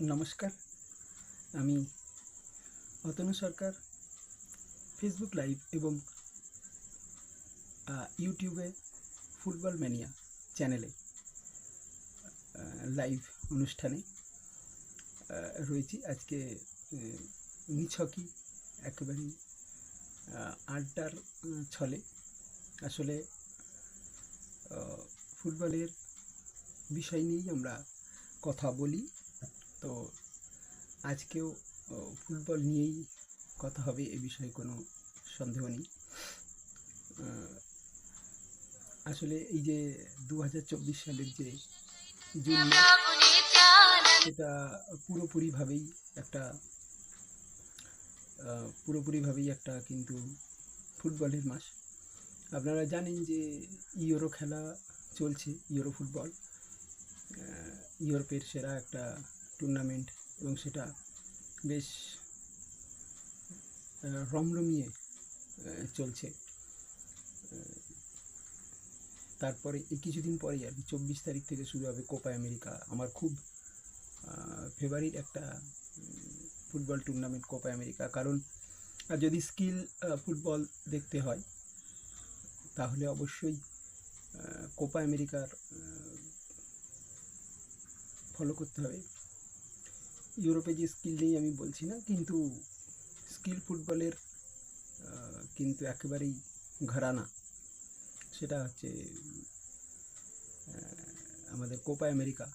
নমস্কার। আমি অতনু সরকার। Facebook live এবং ইউটিউবে ফুটবল ম্যানিয়া চ্যানেলে লাইভ অনুষ্ঠানে রয়েছি। আজকে নিছকই একেবারেই আড্ডার ছলে। আসলে ফুটবলের বিষয় নিয়েই আমরা কথা বলি। তো আজকেও ফুটবল নিয়েই কথা হবে, এ বিষয়ে কোনো সন্দেহ নেই। আসলে এই যে দু হাজার চব্বিশ সালের যে জুন সেটা পুরোপুরিভাবেই একটা পুরোপুরিভাবেই একটা কিন্তু ফুটবলের মাস। আপনারা জানেন যে ইউরো খেলা চলছে, ইউরো ফুটবল ইউরোপের সেরা একটা টুর্নামেন্ট এবং সেটা বেশ রমরমিয়ে চলছে। তারপরে এই কিছুদিন পরেই আর কি চব্বিশ তারিখ থেকে শুরু হবে কোপা আমেরিকা। আমার খুব ফেভারিট একটা ফুটবল টুর্নামেন্ট কোপা আমেরিকা। কারণ, আর যদি স্কিল ফুটবল দেখতে হয়, তাহলে অবশ্যই কোপা আমেরিকার ফলো করতে হবে। ইউরোপে যে স্কিল নেই আমি বলছি না, কিন্তু স্কিল ফুটবলের কিন্তু একেবারেই ঘরানা। সেটা হচ্ছে আমাদের কোপা আমেরিকা,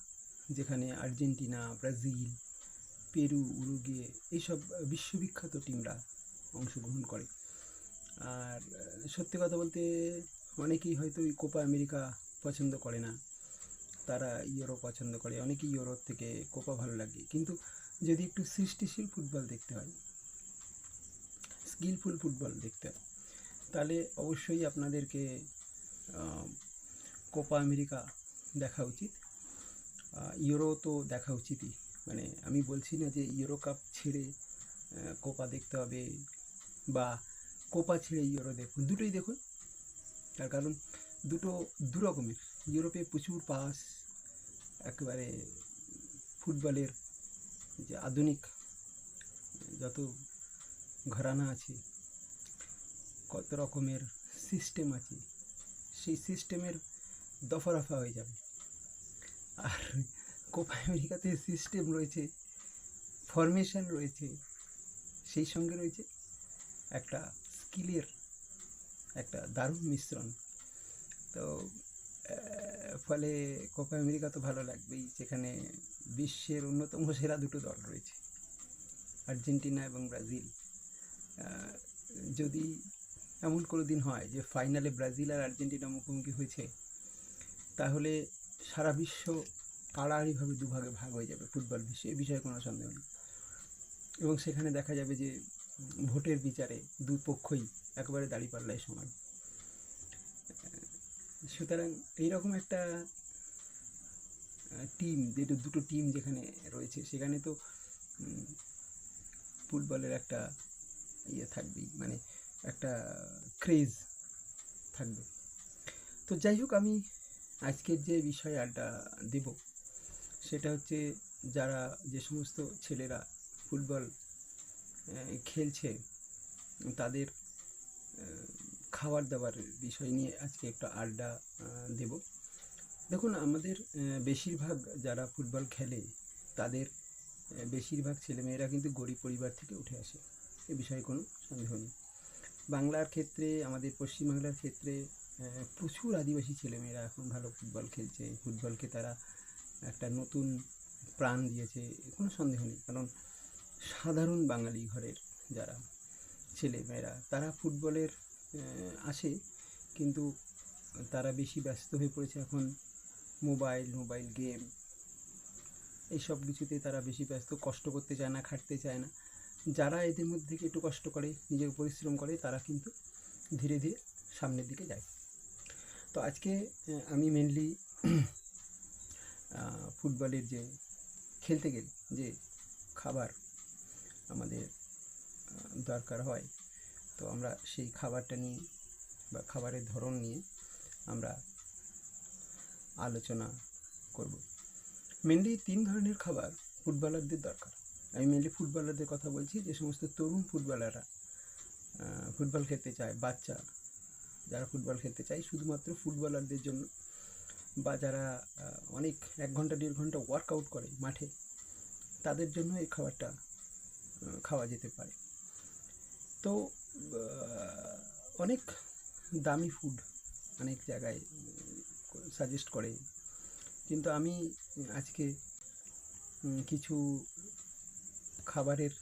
যেখানে আর্জেন্টিনা, ব্রাজিল, পেরু, উরুগুয়ে এইসব বিশ্ববিখ্যাত টিমরা অংশগ্রহণ করে। আর সত্যি কথা বলতে অনেকেই হয়তো এই কোপা আমেরিকা পছন্দ করে না। তারা ইউরো পছন্দ করে অনেকেই ইউরোর থেকে কোপা ভালো লাগে। কিন্তু যদি একটু সৃষ্টিশীল ফুটবল দেখতে হয়, স্কিলফুল ফুটবল দেখতে হয়, তাহলে অবশ্যই আপনাদেরকে কোপা আমেরিকা দেখা উচিত। ইউরো তো দেখা উচিতই। মানে আমি বলছি না যে ইউরো কাপ ছেড়ে কোপা দেখতে হবে বা কোপা ছেড়ে ইউরো দেখুন। দুটোই দেখুন। তার কারণ দুটো দু রকমের ইউরোপে প্রচুর পাস একেবারে ফুটবলের যে আধুনিক যত ঘরানা আছে, কত রকমের সিস্টেম আছে, সেই সিস্টেমের দফা রফা হয়ে যাবে। আর কোপা আমেরিকাতে সিস্টেম রয়েছে ফরমেশন রয়েছে, সেই সঙ্গে রয়েছে একটা স্কিলের একটা দারুণ মিশ্রণ। তো ফলে কোপা আমেরিকা তো ভালো লাগবেই যেখানে বিশ্বের অন্যতম সেরা দুটো দল রয়েছে। আর্জেন্টিনা এবং ব্রাজিল। যদি এমন কোনো দিন হয় যে ফাইনালে ব্রাজিল আর আর্জেন্টিনা মুখোমুখি হয়েছে, তাহলে সারা বিশ্ব তাড়াতাড়িভাবে দুভাগে ভাগ হয়ে যাবে ফুটবল বিশ্বে, এ বিষয়ে কোনো সন্দেহ নেই। এবং সেখানে দেখা যাবে যে ভোটের বিচারে দুই পক্ষই একেবারে দাঁড়িপাল্লায় সমান। সুতরাং এইরকম একটা টিম যেটা দুটো টিম যেখানে রয়েছে, সেখানে তো ফুটবলের একটা ইয়ে থাকবেই মানে একটা ক্রেজ থাকবে। তো যাই হোক, আমি আজকের যে বিষয়ে আড্ডা দেব, সেটা হচ্ছে যারা যে সমস্ত ছেলেরা ফুটবল খেলছে, তাদের খাবার দাবার বিষয় নিয়ে আজকে একটা আড্ডা দেব। দেখুন, আমাদের বেশিরভাগ যারা ফুটবল খেলে, তাদের বেশিরভাগ ছেলেমেয়েরা কিন্তু গরিব পরিবার থেকে উঠে আসে। এ বিষয়ে কোনো সন্দেহ নেই। বাংলার ক্ষেত্রে, আমাদের পশ্চিমবাংলার ক্ষেত্রে প্রচুর আদিবাসী ছেলেমেয়েরা এখন ভালো ফুটবল খেলছে। ফুটবলকে তারা একটা নতুন প্রাণ দিয়েছে, কোনো সন্দেহ নেই। কারণ, সাধারণ বাঙালি ঘরের যারা ছেলেমেয়েরা, তারা ফুটবলের আসে, কিন্তু তারা বেশি ব্যস্ত হয়ে পড়েছে এখন। মোবাইল মোবাইল গেম এইসব কিছুতে তারা বেশি ব্যস্ত, কষ্ট করতে চায় না, খাটতে চায় না। যারা এদের মধ্যে একটু কষ্ট করে, নিজের পরিশ্রম করে, তারা কিন্তু ধীরে ধীরে সামনের দিকে যায়। তো আজকে আমি মেনলি ফুটবলের যে, খেলতে গেলে যে খাবার আমাদের দরকার হয় তো আমরা সেই খাবারটা নিয়ে বা খাবারের ধরন নিয়ে আমরা আলোচনা করব। মেনলি তিন ধরনের খাবার ফুটবলারদের দরকার। আমি মেনলি ফুটবলারদের কথা বলছি, যে সমস্ত তরুণ ফুটবলাররা ফুটবল খেলতে চায়, বাচ্চা যারা ফুটবল খেলতে চায়, শুধুমাত্র ফুটবলারদের জন্য বা যারা অনেক এক ঘণ্টা, দেড় ঘণ্টা ওয়ার্কআউট করে মাঠে, তাদের জন্য এই খাবারটা খাওয়া যেতে পারে। তো অনেক দামি ফুড অনেক জায়গায় সাজেস্ট করে। কিন্তু আমি আজকে কিছু খাবারের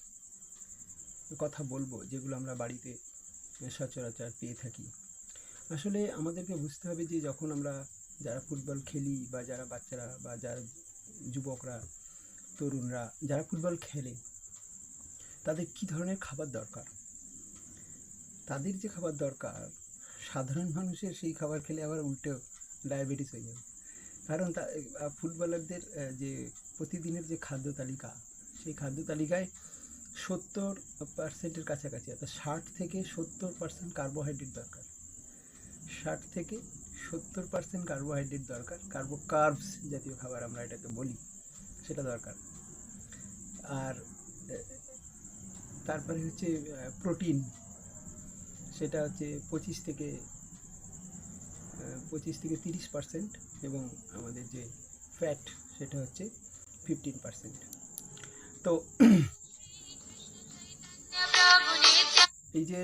কথা বলব যেগুলো আমরা বাড়িতে সচরাচর পেয়ে থাকি। আসলে আমাদেরকে বুঝতে হবে যে যখন আমরা যারা ফুটবল খেলি বা যারা বাচ্চারা বা যারা যুবকরা, তরুণরা যারা ফুটবল খেলে, তাদের কী ধরনের খাবার দরকার? তাদের যে খাবার দরকার, সাধারণ মানুষের সেই খাবার খেলে আবার উল্টো ডায়াবেটিস হয়ে যাবে। কারণ তা ফুটবলারদের যে প্রতিদিনের যে খাদ্য তালিকা, সেই খাদ্য তালিকায় সত্তর পার্সেন্টের কাছাকাছি, অর্থাৎ ষাট থেকে সত্তর পার্সেন্ট কার্বোহাইড্রেট দরকার। ষাট থেকে সত্তর পার্সেন্ট কার্বোহাইড্রেট দরকার কার্বো কার্বস জাতীয় খাবার আমরা এটাকে বলি, সেটা দরকার। আর তারপরে হচ্ছে প্রোটিন সেটা হচ্ছে পঁচিশ থেকে পঁচিশ থেকে তিরিশ পার্সেন্ট এবং আমাদের যে ফ্যাট সেটা হচ্ছে ফিফটিন পার্সেন্ট। তো এই যে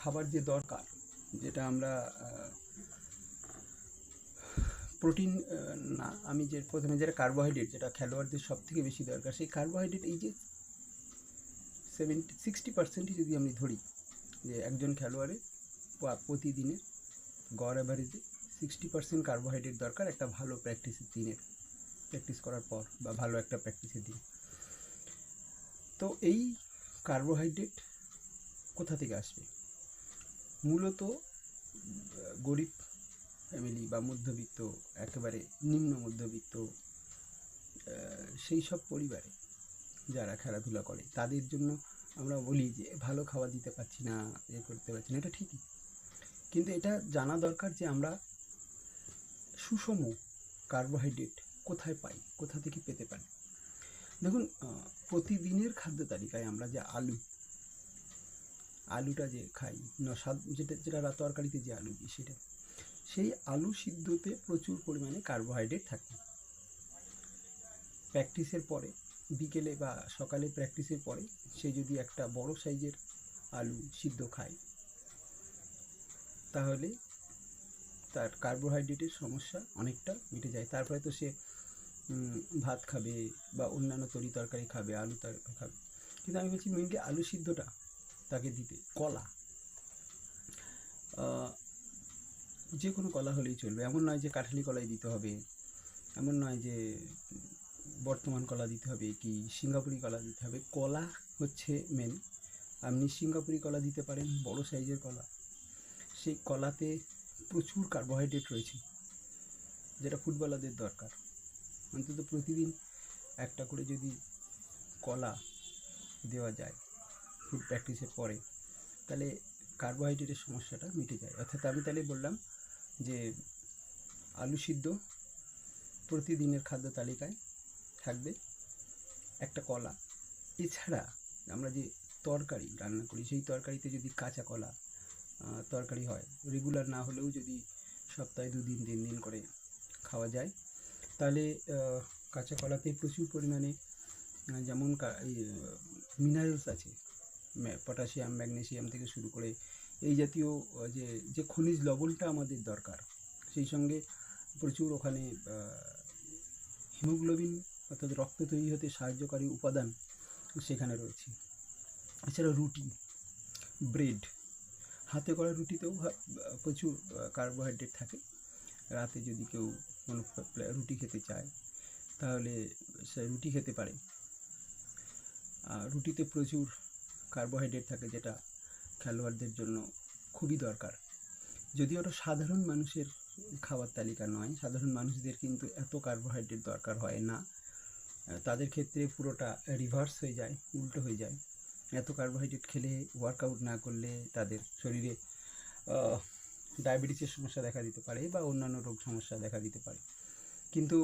খাবার যে দরকার, যেটা আমরা প্রোটিন না, আমি যে প্রথমে যেটা কার্বোহাইড্রেট যেটা খেলোয়াড়দের সব থেকে বেশি দরকার, সেই কার্বোহাইড্রেট এই যে সেভেন্টি সিক্সটি পার্সেন্টই যদি আমি ধরি যে একজন খেলোয়াড়ের পা- প্রতিদিনের গড় অ্যাভারেজে সিক্সটি পার্সেন্ট কার্বোহাইড্রেট দরকার একটা ভালো প্র্যাকটিসের দিনের প্র্যাকটিস করার পর বা ভালো একটা প্র্যাকটিসের দিন। তো এই কার্বোহাইড্রেট কোথা থেকে আসবে? মূলত গরিব ফ্যামিলি বা মধ্যবিত্ত, একেবারে নিম্ন মধ্যবিত্ত সেই সব পরিবারে যারা খেলাধুলা করে, তাদের জন্য আমরা বলি যে ভালো খাবার দিতে পারছি না, এ করতে পারছি না, এটা ঠিকই। কিন্তু এটা জানা দরকার যে আমরা সুষম কার্বোহাইড্রেট কোথায় পাই, কোথা থেকে পেতে পারি। দেখুন প্রতিদিনের খাদ্য তালিকায় আমরা যে আলু, আলুটা যে খাই, ন সাদ যেটা যেটা রা- তরকারিতে যে আলু দিই সেটা, সেই আলু সিদ্ধতে প্রচুর পরিমাণে কার্বোহাইড্রেট থাকে। প্র্যাকটিসের পরে বিকেলে বা সকালে প্র্যাকটিসের পরে সে যদি একটা বড় সাইজের আলু সিদ্ধ খায়, তাহলে তার কার্বোহাইড্রেটের সমস্যা অনেকটা মিটে যায়। তারপরে তো সে ভাত খাবে বা অন্যান্য তরি তরকারি খাবে, আলু তরকারি খাবে। কিন্তু আমি বলছি মেনলি আলু সিদ্ধটা তাকে দিতে, কলা। যে কোনো কলা হলেই চলবে। এমন নয় যে কাঠালি কলাই দিতে হবে, এমন নয় যে বর্তমান কলা দিতে হবে কি সিঙ্গাপুরি কলা দিতে হবে, কলা হচ্ছে মেন আপনি সিঙ্গাপুরি কলা দিতে পারেন, বড় সাইজের কলা। সেই কলাতে প্রচুর কার্বোহাইড্রেট রয়েছে, যেটা ফুটবলারদের দরকার। অন্তত প্রতিদিন একটা করে যদি কলা দেওয়া যায় ফুড প্র্যাকটিসের পরে, তাহলে কার্বোহাইড্রেটের সমস্যাটা মিটে যায়। অর্থাৎ আমি তাহলে বললাম যে, আলু সিদ্ধ প্রতিদিনের খাদ্য তালিকায় থাকবে একটা কলা। এছাড়া আমরা যে তরকারি রান্না করি, সেই তরকারিতে যদি কাঁচা কলা তরকারি হয় রেগুলার না হলেও যদি সপ্তাহে দুদিন, তিন দিন করে খাওয়া যায়, তাহলে কাঁচা কলাতে প্রচুর পরিমাণে যেমন মিনারেলস আছে পটাশিয়াম ম্যাগনেশিয়াম থেকে শুরু করে এই জাতীয় যে যে খনিজ লবণটা আমাদের দরকার, সেই সঙ্গে প্রচুর ওখানে হিমোগ্লোবিন অর্থাৎ রক্ত তৈরি হতে সাহায্যকারী উপাদান সেখানে রয়েছে। এছাড়া রুটি, ব্রেড, হাতে করা রুটিতেও প্রচুর কার্বোহাইড্রেট থাকে। রাতে যদি কেউ কোনো রুটি খেতে চায়, তাহলে সে রুটি খেতে পারে। রুটিতে প্রচুর কার্বোহাইড্রেট থাকে, যেটা খেলোয়াড়দের জন্য খুবই দরকার। যদিও ওটা সাধারণ মানুষের খাবার তালিকা নয়, সাধারণ মানুষদের কিন্তু এত কার্বোহাইড্রেট দরকার হয় না। তাদের ক্ষেত্রে পুরোটা রিভার্স হয়ে যায়, উল্টো হয়ে যায়। এত কার্বোহাইড্রেট খেলে ওয়ার্কআউট না করলে তাদের শরীরে ডায়াবেটিসের সমস্যা দেখা দিতে পারে বা অন্যান্য রোগ সমস্যা দেখা দিতে পারে। কিন্তু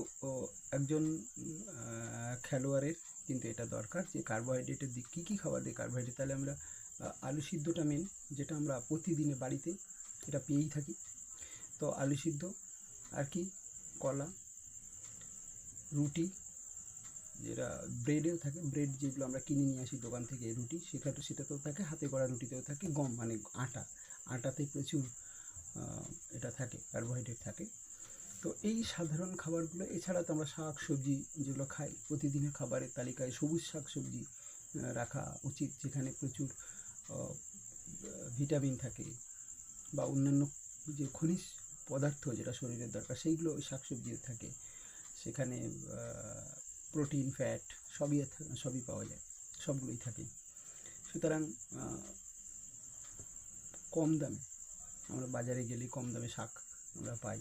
একজন খেলোয়াড়ের কিন্তু এটা দরকার যে কার্বোহাইড্রেটের দিক, কী কী খাবার দিয়ে কার্বোহাইড্রেট তাহলে আমরা আলু সিদ্ধটা মেন যেটা আমরা প্রতিদিনে বাড়িতে এটা পেয়েই থাকি। তো আলু সিদ্ধ, আর কি? কলা, রুটি যেটা ব্রেডেও থাকে ব্রেড যেগুলো আমরা কিনে নিয়ে আসি দোকান থেকে রুটি সেখানে সেটাতেও থাকে, হাতে করা রুটিতেও থাকে, গম মানে আটা, আটাতে প্রচুর এটা থাকে কার্বোহাইড্রেট থাকে। তো এই সাধারণ খাবারগুলো, এছাড়া তো আমরা শাক, সবজি যেগুলো খাই, প্রতিদিনের খাবারের তালিকায় সবুজ শাক, সবজি রাখা উচিত, যেখানে প্রচুর ভিটামিন থাকে বা অন্যান্য যে খনিজ পদার্থ যেটা শরীরের দরকার, সেইগুলো ওই শাকসবজিতে থাকে। সেখানে প্রোটিন, ফ্যাট সবই সবই পাওয়া যায়, সবগুলোই থাকে। সুতরাং কম দামে, আমরা বাজারে গেলে কম দামে শাক আমরা পাই।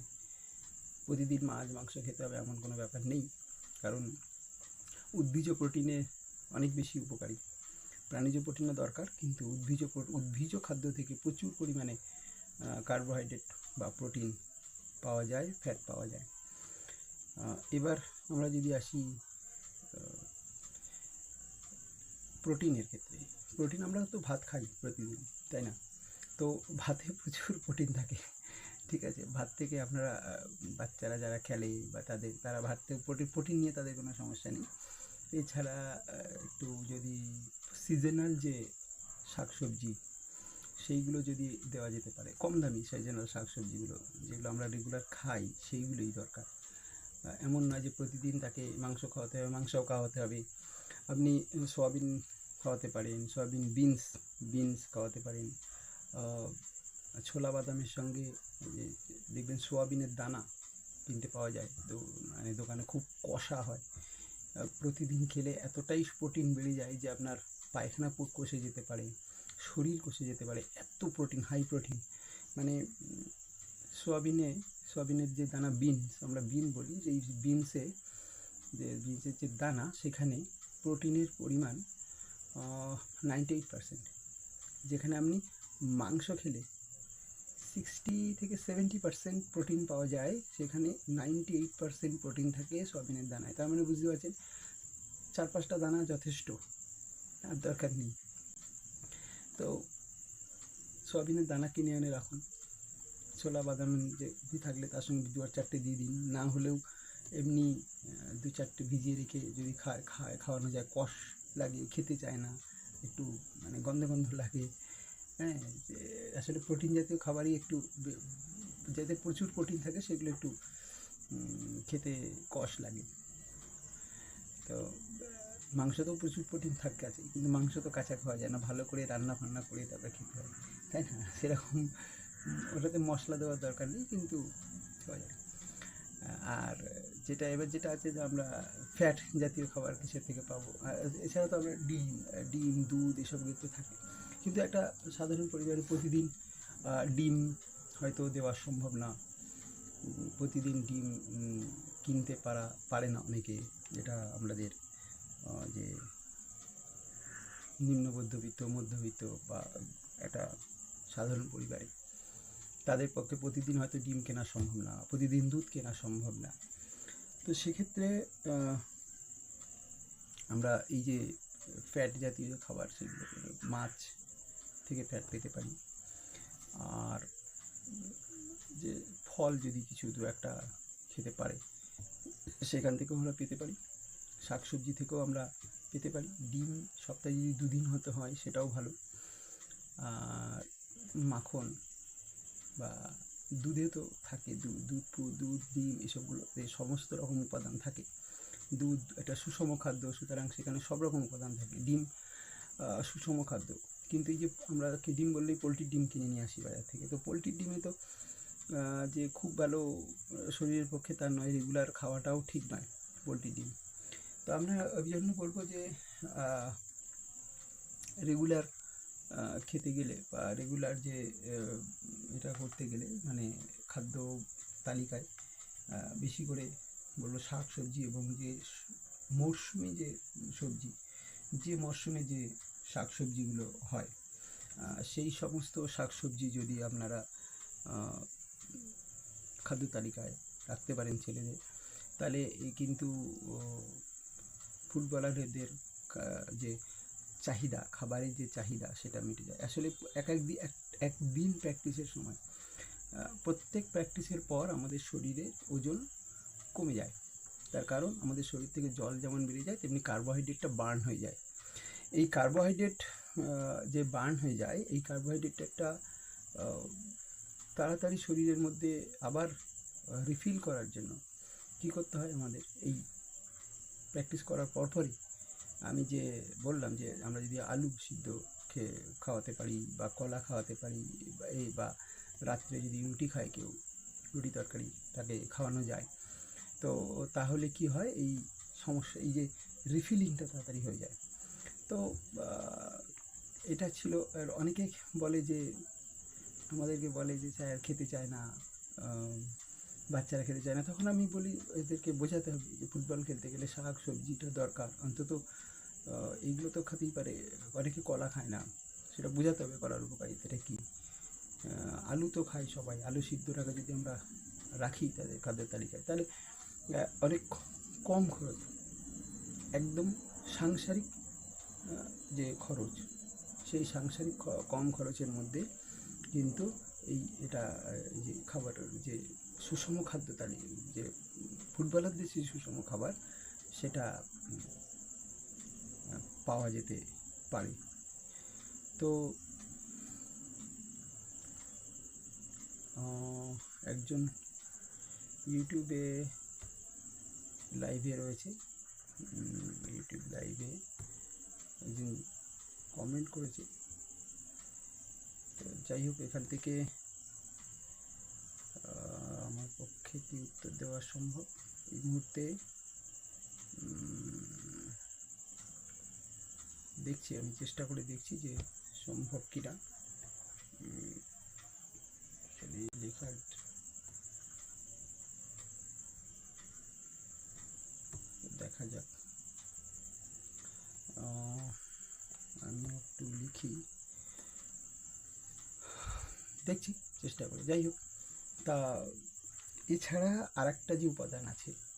প্রতিদিন মাছ, মাংস খেতে হবে এমন কোনো ব্যাপার নেই, কারণ উদ্ভিজ প্রোটিনে অনেক বেশি উপকারী। প্রাণীজ প্রোটিনও দরকার, কিন্তু উদ্ভিজ উদ্ভিজ খাদ্য থেকে প্রচুর পরিমাণে কার্বোহাইড্রেট বা প্রোটিন পাওয়া যায় ফ্যাট পাওয়া যায়। এবার আমরা যদি আসি প্রোটিনের ক্ষেত্রে। প্রোটিন আমরা তো ভাত খাই প্রতিদিন, তাই না? তো ভাতে প্রচুর প্রোটিন থাকে, ঠিক আছে? ভাত থেকে আপনারা বাচ্চারা যারা খেলে বা তাদের, তারা ভাত থেকে প্রোটিন প্রোটিন নিয়ে তাদের কোনো সমস্যা নেই। এছাড়া একটু যদি সিজনাল যে শাকসবজি, সেইগুলো যদি দেওয়া যেতে পারে, কম দামি সিজনাল শাকসবজিগুলো, যেগুলো আমরা রেগুলার খাই, সেইগুলোই দরকার। এমন নয় যে প্রতিদিন তাকে মাংস খাওয়াতে হবে, মাংসও খাওয়াতে হবে। আপনি সয়াবিন খাওয়াতে পারেন, সয়াবিন বিনস বিনস খাওয়াতে পারেন। ছোলা বাদামের সঙ্গে দেখবেন সোয়াবিনের দানা কিনতে পাওয়া যায়। তো মানে দোকানে খুব কষা হয়। প্রতিদিন খেলে এতটাই প্রোটিন বেড়ে যায় যে আপনার পায়খানা কষে যেতে পারে, শরীর কষে যেতে পারে, এত প্রোটিন, হাই প্রোটিন। মানে সোয়াবিনে, সোয়াবিনের যে দানা বিনস, আমরা বিন বলি, যে বিনসে, যে বিনসের যে দানা, সেখানে প্রোটিনের পরিমাণ নাইনটি এইট পারসেন্ট যেখানে আপনি মাংস খেলে সিক্সটি থেকে সেভেন্টি পার্সেন্ট প্রোটিন পাওয়া যায়, সেখানে নাইনটি এইট পার্সেন্ট প্রোটিন থাকে সয়াবিনের দানায়। তার মানে বুঝতে পারছেন, চার পাঁচটা দানা যথেষ্ট আর দরকার নেই। তো সয়াবিনের দানা কিনে এনে রাখুন। ছোলা, বাদাম যে থাকলে তার সঙ্গে দু আর চারটে দিয়ে দিন। না হলেও এমনি দু চারটে ভিজিয়ে রেখে যদি খায় খায় খাওয়ানো যায়, কষ লাগে খেতে চায় না, একটু মানে গন্ধ গন্ধ লাগে হ্যাঁ আসলে প্রোটিন জাতীয় খাবারই একটু যাতে প্রচুর প্রোটিন থাকে সেগুলো একটু খেতে কষ লাগে। তো মাংসতেও প্রচুর প্রোটিন থাকে আছে, কিন্তু মাংস তো কাঁচা খাওয়া যায় না, ভালো করে রান্না ফান্না করে তারপরে খেতে হয়। তাই না? সেরকম, ওটাতে মশলা দেওয়ার দরকার নেই, কিন্তু খাওয়া যায়। আর যেটা এবার যেটা আছে যে আমরা ফ্যাট জাতীয় খাবার কিসের থেকে পাবো? এছাড়া তো আমরা ডিম ডিম, দুধ এসবগুলো তো থাকে। কিন্তু একটা সাধারণ পরিবারে প্রতিদিন ডিম হয়তো দেওয়া সম্ভব না। প্রতিদিন ডিম কিনতে পারা, পারে না অনেকে। যেটা আমাদের যে নিম্ন মধ্যবিত্ত মধ্যবিত্ত বা একটা সাধারণ পরিবারে। তাদের পক্ষে প্রতিদিন হয়তো ডিম কেনা সম্ভব না, প্রতিদিন দুধ কেনা সম্ভব না। তো সেক্ষেত্রে আমরা এই যে ফ্যাট জাতীয় খাবার সেগুলো, মাছ থেকে ফ্যাট পেতে পারি। আর যে ফল যদি কিছু দু একটা খেতে পারে, সেখান থেকেও আমরা পেতে পারি। শাকসবজি থেকেও আমরা পেতে পারি। ডিম সপ্তাহে যদি দুদিন হতে হয়, সেটাও ভালো। আর মাখন বা দুধে তো থাকে দুধ দুধ ডিম এসবগুলোতে সমস্ত রকম উপাদান থাকে। দুধ একটা সুষম খাদ্য, সুতরাং সেখানে সব রকম উপাদান থাকে। ডিম সুষম খাদ্য। কিন্তু এই যে আমরা ডিম বললেই পোলট্রির ডিম কিনে নিয়ে আসি বাজার থেকে। তো পোলট্রির ডিমে তো যে খুব ভালো শরীরের পক্ষে তার নয় রেগুলার খাওয়াটাও ঠিক নয় পোলট্রির ডিম। তো আমরা ওই জন্য বলব যে রেগুলার খেতে গেলে বা রেগুলার যে এটা করতে গেলে মানে খাদ্য তালিকায় বেশি করে বলব শাক সবজি এবং যে মরশুমি যে সবজি, যে মরশুমে যে শাক সবজিগুলো হয় সেই সমস্ত শাক সবজি যদি আপনারা খাদ্য তালিকায় রাখতে পারেন ছেলেদের, তাহলে কিন্তু ফুটবলারদের যে চাহিদা, খাবারের যে চাহিদা সেটা মিটে যায়। আসলে এক এক দি- এক- একদিন প্র্যাকটিসের সময় প্রত্যেক প্র্যাকটিসের পর আমাদের শরীরে ওজন কমে যায়। তার কারণ আমাদের শরীর থেকে জল যেমন বেরিয়ে যায়, তেমনি কার্বোহাইড্রেটটা বার্ন হয়ে যায়। এই কার্বোহাইড্রেট যে বার্ন হয়ে যায়, এই কার্বোহাইড্রেটটা একটা তাড়াতাড়ি শরীরের মধ্যে আবার রিফিল করার জন্য কী করতে হয় আমাদের? এই প্র্যাকটিস করার পরপরই আমি যে বললাম যে আমরা যদি আলু সিদ্ধ খেয়ে খাওয়াতে পারি বা কলা খাওয়াতে পারি এই বা রাত্রে যদি রুটি খায় কেউ, রুটি তরকারি তাকে খাওয়ানো যায়। তো তাহলে কি হয়? এই সমস্যা, এই যে রিফিলিংটা তাড়াতাড়ি হয়ে যায়। তো এটা ছিল, আর অনেকে বলে যে, আমাদেরকে বলে যে, স্যার খেতে চায় না বাচ্চারা খেতে চায় না। তখন আমি বলি, এদেরকে বোঝাতে হবে যে, ফুটবল খেলতে গেলে শাক সবজিটা দরকার। অন্তত এইগুলো তো খেতেই পারে। অনেকে কলা খায় না। সেটা বোঝাতে হবে কলার উপকারিতাটা কী? আলু তো খাই সবাই। আলু সিদ্ধ সিদ্ধটাকে যদি আমরা রাখি তাদের খাদ্যের তালিকায়, তাহলে অনেক কম খরচ। একদম সাংসারিক যে খরচ, সেই সাংসারিক কম খরচের মধ্যে কিন্তু এই এটা যে খাবার, যে সুষম খাদ্য তালিকা, যে ফুটবলারদের যে সুষম খাবার, সেটা পাওয়া যেতে পারে। তো একজন ইউটিউবে লাইভে রয়েছে। ইউটিউব লাইভে একজন কমেন্ট করেছে। তো যাই হোক, এখান থেকে আমার পক্ষে কি উত্তর দেওয়া সম্ভব? এই মুহূর্তে দেখছি, আমি চেষ্টা করে দেখছি যে সম্ভব কিনা। লেখার দেখা যাক। আমি একটু লিখি। দেখছি, চেষ্টা করে। যাই হোক, তা এছাড়া আর একটা যে উপাদান আছে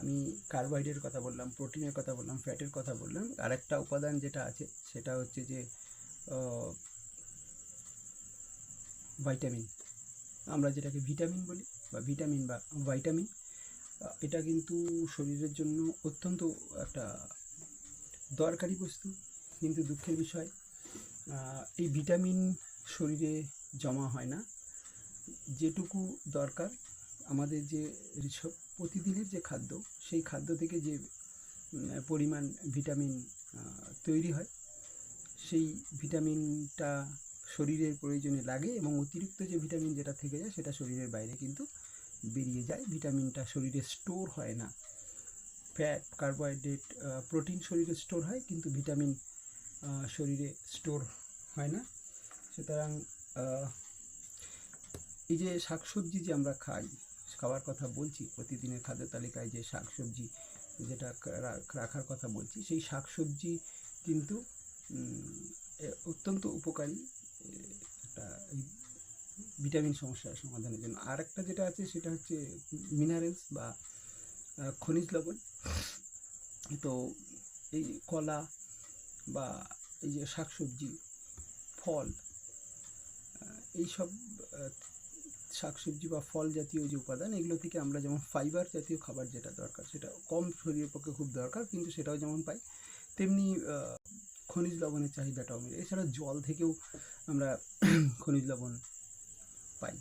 আমি কার্বোহাইড্রেটের কথা বললাম প্রোটিনের কথা বললাম ফ্যাটের কথা বললাম। আর একটা উপাদান যেটা আছে, সেটা হচ্ছে যে ভাইটামিন আমরা যেটাকে ভিটামিন বলি বা ভিটামিন বা ভাইটামিন এটা কিন্তু শরীরের জন্য অত্যন্ত একটা দরকারি বস্তু, কিন্তু দুঃখের বিষয় এই ভিটামিন শরীরে জমা হয় না। যেটুকু দরকার আমাদের যে প্রতিদিনের যে খাদ্য, সেই খাদ্য থেকে যে পরিমাণ ভিটামিন তৈরি হয়, সেই ভিটামিনটা শরীরের প্রয়োজনে লাগে এবং অতিরিক্ত যে ভিটামিন যেটা থেকে যায়, সেটা শরীরের বাইরে কিন্তু বেরিয়ে যায়। ভিটামিনটা শরীরে স্টোর হয় না। ফ্যাট, কার্বোহাইড্রেট প্রোটিন শরীরে স্টোর হয়, কিন্তু ভিটামিন শরীরে স্টোর হয় না। সুতরাং এই যে শাকসবজি যে আমরা খাই খাওয়ার কথা বলছি, প্রতিদিনের খাদ্য তালিকায় যে শাকসবজি যেটা রাখার কথা বলছি, সেই শাকসবজি কিন্তু অত্যন্ত উপকারী একটা ভিটামিন সমস্যার সমাধানের জন্য। আর একটা যেটা আছে সেটা হচ্ছে মিনারেলস বা খনিজ লবণ। তো এই কলা বা এই যে শাকসবজি, ফল এইসব শাকসবজি বা ফল জাতীয় যে উপাদান, এগুলো থেকে আমরা যেমন ফাইবার জাতীয় খাবার যেটা দরকার, সেটা কম শরীরের পক্ষে খুব দরকার, কিন্তু সেটাও যেমন পাই। তেমনি খনিজ লবণের চাহিদাটাও মেলে। এছাড়া জল থেকেও আমরা খনিজ লবণ পাই।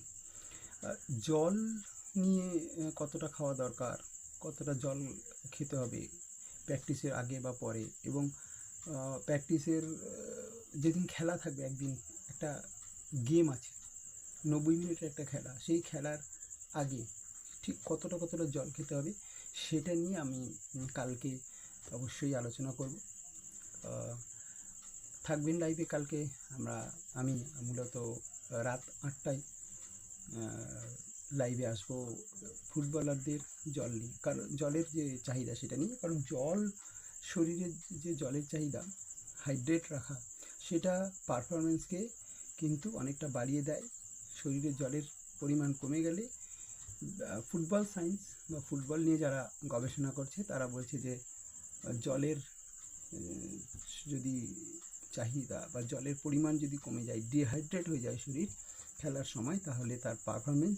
জল নিয়ে কতটা খাওয়া দরকার, কতটা জল খেতে হবে প্র্যাকটিসের আগে বা পরে, এবং প্র্যাকটিসের যেদিন খেলা থাকবে, একদিন একটা গেম আছে নব্বই মিনিটের একটা খেলা। সেই খেলার আগে ঠিক কতটা কতটা জল খেতে হবে সেটা নিয়ে আমি কালকে অবশ্যই আলোচনা করব। থাকবেন লাইভে কালকে। আমরা, আমি মূলত রাত আটটায় লাইভে আসব ফুটবলারদের জল নিয়ে। কারণ জলের যে চাহিদা সেটা নিয়ে। কারণ জল, শরীরের যে জলের চাহিদা হাইড্রেট রাখা, সেটা পারফরমেন্সকে কিন্তু অনেকটা বাড়িয়ে দেয়। শরীরে জলের পরিমাণ কমে গেলে ফুটবল সায়েন্স বা ফুটবল নিয়ে যারা গবেষণা করছে, তারা বলছে যে জলের যদি চাহিদা বা জলের পরিমাণ যদি কমে যায় ডিহাইড্রেট হয়ে যায় শরীর খেলার সময়, তাহলে তার পারফরমেন্স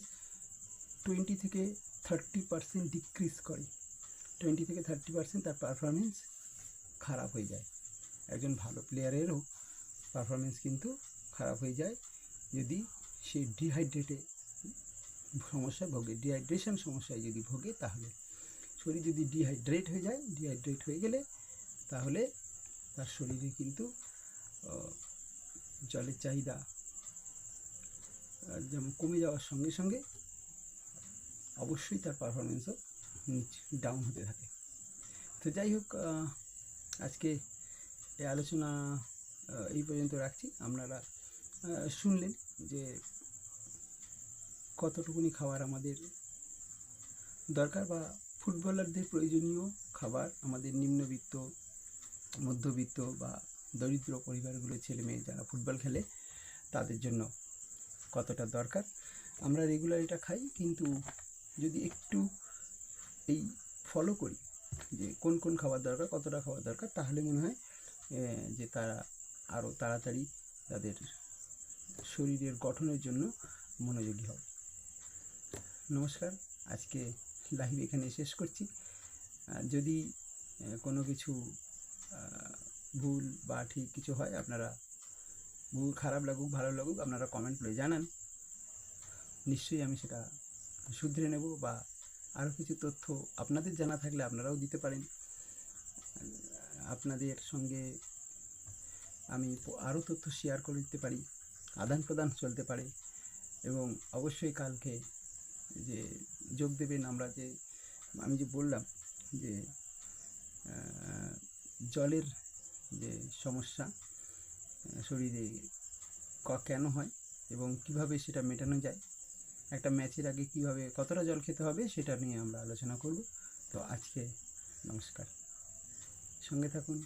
টোয়েন্টি থেকে থার্টি পার্সেন্ট ডিক্রিজ করে। টোয়েন্টি থেকে থার্টি পার্সেন্ট তার পারফরমেন্স খারাপ হয়ে যায়। একজন ভালো প্লেয়ারেরও পারফরমেন্স কিন্তু খারাপ হয়ে যায়। যদি সে ডিহাইড্রেটে সমস্যায় ভোগে। ডিহাইড্রেশন সমস্যায় যদি ভোগে, তাহলে শরীর যদি ডিহাইড্রেট হয়ে যায় ডিহাইড্রেট হয়ে গেলে তাহলে তার শরীরে কিন্তু জলের চাহিদা যেমন কমে যাওয়ার সঙ্গে সঙ্গে অবশ্যই তার পারফরমেন্সও নিচ ডাউন হতে থাকে। তো যাই হোক আজকে এই আলোচনা এই পর্যন্ত রাখছি। আপনারা শুনলেন যে কতটুকুনি খাবার আমাদের দরকার বা ফুটবলারদের প্রয়োজনীয় খাবার আমাদের নিম্নবিত্ত, মধ্যবিত্ত বা দরিদ্র পরিবারগুলোর ছেলে মেয়ে যারা ফুটবল খেলে, তাদের জন্য কতটা দরকার? আমরা রেগুলার এটা খাই, কিন্তু যদি একটু এই ফলো করি যে কোন কোন খাবার দরকার, কতটা খাবার দরকার, তাহলে মনে হয় যে তারা আরও তাড়াতাড়ি তাদের শরীরের গঠনের জন্য মনোযোগী হবে নমস্কার, আজকে লাইভ এখানে শেষ করছি। যদি কোনো কিছু ভুল বা ঠিক কিছু হয়, আপনারা ভুল, খারাপ লাগুক, ভালো লাগুক, আপনারা কমেন্ট করে জানান। নিশ্চয়ই আমি সেটা শুধরে নেব বা আরও কিছু তথ্য আপনাদের জানা থাকলে আপনারাও দিতে পারেন। আপনাদের সঙ্গে আমি আরও তথ্য শেয়ার করে দিতে পারি। আদান প্রদান চলতে পারে এবং অবশ্যই কালকে যে যোগ দেবেন আমরা যে, আমি যে বললাম যে জলের যে সমস্যা শরীরে ক- কেন হয় এবং কীভাবে সেটা মেটানো যায়, একটা ম্যাচের আগে কীভাবে কতটা জল খেতে হবে সেটা নিয়ে আমরা আলোচনা করব। তো আজকে নমস্কার। সঙ্গে থাকুন।